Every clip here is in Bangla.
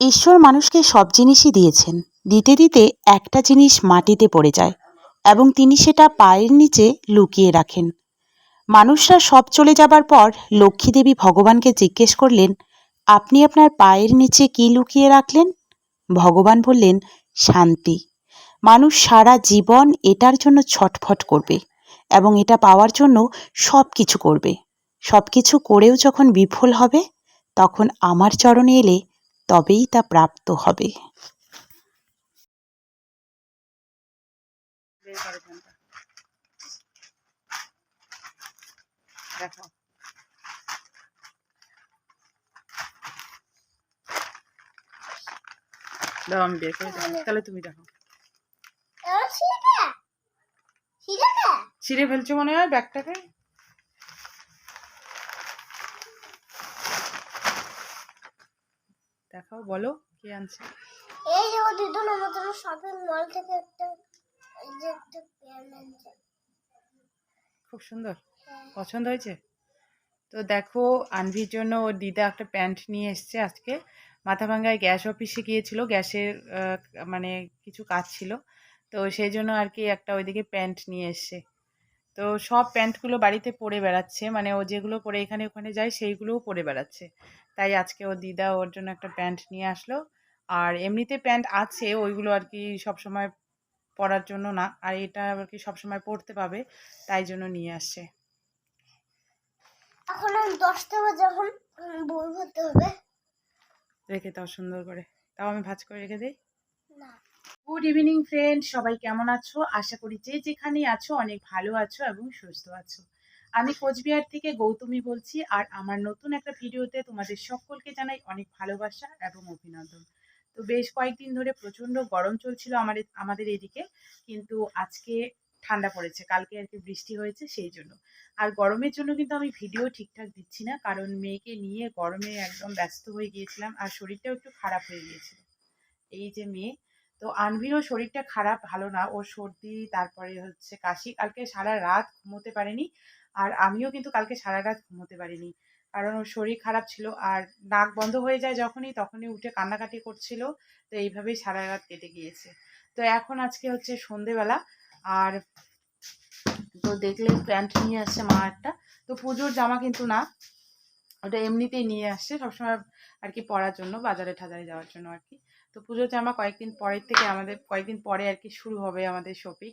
ঈশ্বর মানুষকে সব জিনিসই দিয়েছেন। দিতে দিতে একটা জিনিস মাটিতে পড়ে যায় এবং তিনি সেটা পায়ের নিচে লুকিয়ে রাখেন। মানুষরা সব চলে যাবার পর লক্ষ্মীদেবী ভগবানকে জিজ্ঞেস করলেন, আপনি আপনার পায়ের নিচে কী লুকিয়ে রাখলেন? ভগবান বললেন, শান্তি। মানুষ সারা জীবন এটার জন্য ছটফট করবে এবং এটা পাওয়ার জন্য সব কিছু করবে। সব কিছু করেও যখন বিফল হবে, তখন আমার চরণে এলে তবেই তা প্রাপ্ত হবে। দেখো দাও আমি বের করে দেবো তাহলে তুমি দেখো। ছিঁড়ে ফেলছো মনে হয় ব্যাগটাকে? দেখাও বলো কে আনছে? এই ও দিদুন আমাদের শপিং মল থেকে একটা এই যে একটা প্যান্ট আনছে। খুব সুন্দর? হ্যাঁ। পছন্দ হয়েছে? তো দেখো আনভির জন্য ওর দিদা একটা প্যান্ট নিয়ে এসছে আজকে। মাথাভাঙ্গায় গ্যাস অফিসে গিয়েছিল গ্যাসের মানে কিছু কাজ ছিল। তো সেই জন্য আর কি একটা ওইদিকে প্যান্ট নিয়ে এসছে। তো সব প্যান্টগুলো বাড়িতে পরে বেড়াচ্ছে মানে ও যেগুলো পরে এখানে ওখানে যায় সেইগুলোও পরে বেড়াচ্ছে। তাই আজকে ও দিদা ওর জন্য একটা প্যান্ট নিয়ে আসলো। আর এমনিতে প্যান্ট আছে ওইগুলো আর কি সবসময় পরার জন্য না। আর এটা আর কি সবসময় পরতে পাবে তাই জন্য নিয়ে আসছে। এখন দশটা বাজে এখন বই ভরতে হবে। রেখে দাও সুন্দর করে। তাও আমি ভাজ করে রেখে দিই? না। গুড ইভিনিং ফ্রেন্ড সবাই কেমন আছো? আশা করি যে যেখানে আছো অনেক ভালো আছো এবং সুস্থ আছো। আমি কোচবিহার থেকে গৌতমী বলছি, আর আমার নতুন একটা ভিডিওতে তোমাদের সকলকে জানাই অনেক ভালোবাসা এবং অভিনন্দন। তো বেশ কয়েকদিন ধরে প্রচণ্ড গরম চলছিল আমাদের আমাদের এদিকে, কিন্তু আজকে ঠান্ডা পড়েছে, কালকে আর কি বৃষ্টি হয়েছে সেই জন্য। আর গরমের জন্য কিন্তু আমি ভিডিও ঠিকঠাক দিচ্ছি না, কারণ মেয়েকে নিয়ে গরমে একদম ব্যস্ত হয়ে গিয়েছিলাম, আর শরীরটাও একটু খারাপ হয়ে গিয়েছিল। এই যে মেয়ে, তো আনভিরও শরীরটা খারাপ, ভালো না ওর সর্দি, তারপরে হচ্ছে কাশি, কালকে সারা রাত ঘুমোতে পারেনি আর আমিও কিন্তু কালকে সারা রাত ঘুমোতে পারিনি। কারণ ওর শরীর খারাপ ছিল আর নাক বন্ধ হয়ে যায় যখনই, তখনই উঠে কান্নাকাটি করছিল। তো এইভাবেই সারা রাত কেটে গিয়েছে। তো এখন আজকে হচ্ছে সন্ধেবেলা আর তো দেখলে প্যান্ট নিয়ে আসছে মা একটা। তো পুজোর জামা কিন্তু না, ওটা এমনিতেই নিয়ে আসছে সবসময় আর কি পরার জন্য, বাজারে ঠাজারে যাওয়ার জন্য আর কি। তো পুজোর জামা কয়েকদিন পরের থেকে আমাদের, কয়েকদিন পরে আর কি শুরু হবে আমাদের শপিং।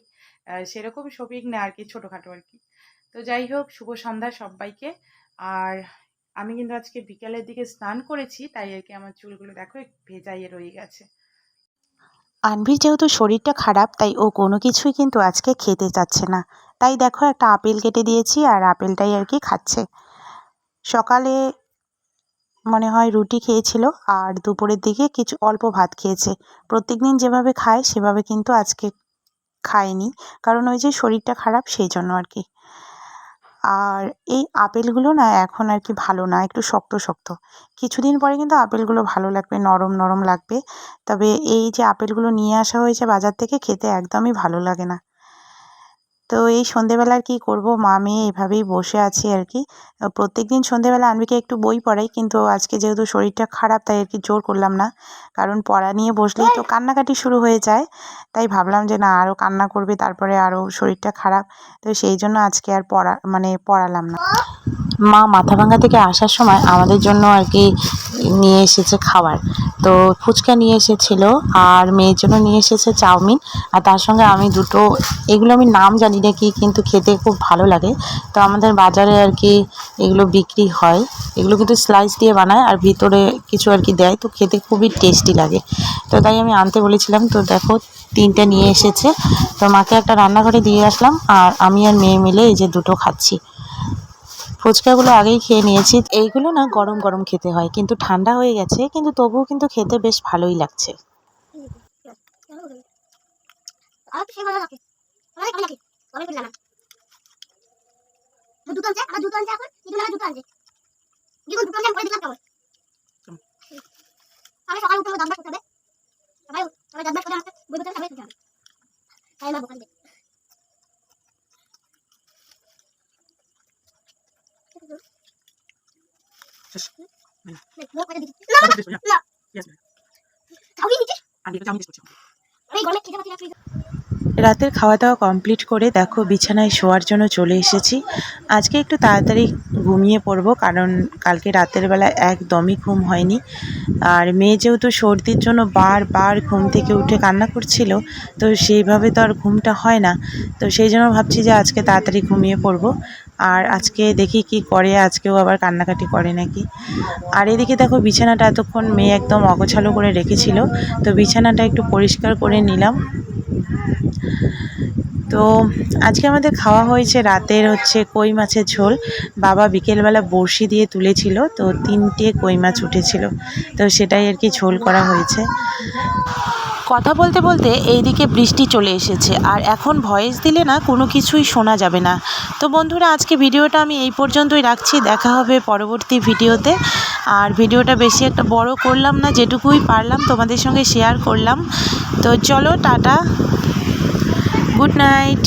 সেরকম শপিং না আর কি, ছোটোখাটো আর কি। তো যাই হোক, শুভ সন্ধ্যা সবাইকে। আর আমি কিন্তু আজকে বিকালের দিকে স্নান করেছি, তাই আর কি আমার চুলগুলো দেখো ভেজাইয়ে রয়ে গেছে। আনভির যেহেতু শরীরটা খারাপ, তাই ও কোনো কিছুই কিন্তু আজকে খেতে চাচ্ছে না। তাই দেখো একটা আপেল কেটে দিয়েছি, আর আপেলটাই আর কি খাচ্ছে। সকালে মনে হয় রুটি খেয়েছিল, আর দুপুরের দিকে কিছু অল্প ভাত খেয়েছে। প্রত্যেকদিন যেভাবে খায়, সেভাবে কিন্তু আজকে খায়নি। কারণ ওই যে শরীরটা খারাপ, সেই জন্য আর কি। আর এই আপেলগুলো না এখন আর কি ভালো না, একটু শক্ত শক্ত। কিছুদিন পরে কিন্তু আপেলগুলো ভালো লাগবে, নরম নরম লাগবে। তবে এই যে আপেলগুলো নিয়ে আসা হয়েছে বাজার থেকে, খেতে একদমই ভালো লাগে না। তো এই সন্ধেবেলা আর কি করব? মা, মেয়ে এভাবেই বসে আছি আর কি। প্রত্যেক দিন সন্ধেবেলা আনবিকে একটু বই পড়াই, কিন্তু আজকে যেহেতু শরীরটা খারাপ, তাই আর কি জোর করলাম না। কারণ পড়া নিয়ে বসলেই তো কান্নাকাটি শুরু হয়ে যায়। তাই ভাবলাম যে না, আরও কান্না করবে, তারপরে আরও শরীরটা খারাপ। তো সেই জন্য আজকে আর পড়া মানে পড়ালাম না। মা মাথাভাঙ্গা থেকে আসার সময় আমাদের জন্য আর কি নিয়ে এসেছে খাবার। তো ফুচকা নিয়ে এসেছিল আর মেয়ের জন্য নিয়ে এসেছে চাউমিন। আর তার সঙ্গে আমি দুটো, এগুলো আমি নাম জানি না কি, কিন্তু খেতে খুব ভালো লাগে। তো আমাদের বাজারে আর কি এগুলো বিক্রি হয়। এগুলো কিন্তু স্লাইস দিয়ে বানায় আর ভিতরে কিছু আর কি দেয়। তো খেতে খুবই টেস্টি লাগে। তো তাই আমি আনতে বলেছিলাম, তো দেখো তিনটে নিয়ে এসেছে। তো মাকে একটা রান্নাঘরে দিয়ে আসলাম আর আমি আর মেয়ে মিলে এই যে দুটো খাচ্ছি। ফুচকাগুলো আগেই খেয়ে নিয়েছি। এইগুলো না গরম গরম খেতে হয়, কিন্তু ঠান্ডা হয়ে গেছে, কিন্তু তবুও কিন্তু খেতে বেশ ভালোই লাগছে। না আমি সকালে উঠে দাম করতে হবে সবাই সবাই দাম করে আমাকে বই করতে হবে সবাই হবে তাই আমার দোকান না না না আমি তো চাউমিন করছ রাতের খাওয়া দাওয়া কমপ্লিট করে দেখো বিছানায় শোয়ার জন্য চলে এসেছি। আজকে একটু তাড়াতাড়ি ঘুমিয়ে পড়ব কারণ কালকে রাতের বেলা একদমই ঘুম হয়নি। আর মেয়ে যেহেতু সর্দির জন্য বারবার ঘুম থেকে উঠে কান্না করছিল, তো সেইভাবে তো আর ঘুমটা হয় না। তো সেই জন্য ভাবছি যে আজকে তাড়াতাড়ি ঘুমিয়ে পড়ব। আর আজকে দেখি কি করে, আজকেও আবার কান্নাকাটি করে নাকি। আর এদিকে দেখো বিছানাটা এতক্ষণ মেয়ে একদম অগোছালো করে রেখেছিল, তো বিছানাটা একটু পরিষ্কার করে নিলাম। তো আজকে আমাদের খাওয়া হয়েছে রাতের হচ্ছে কই মাছের ঝোল। বাবা বিকেলবেলা বড়শি দিয়ে তুলেছিল, তো তিনটে কই মাছ উঠেছিল। তো সেটাই আর কি ঝোল করা হয়েছে। কথা বলতে বলতে এইদিকে বৃষ্টি চলে এসেছে, আর এখন ভয়েস দিলে না কোনো কিছুই শোনা যাবে না। তো বন্ধুরা, আজকে ভিডিওটা আমি এই পর্যন্তই রাখছি। দেখা হবে পরবর্তী ভিডিওতে। আর ভিডিওটা বেশি একটা বড় করলাম না, যেটুকুই পারলাম তোমাদের সঙ্গে শেয়ার করলাম। তো চলো, টাটা। Good night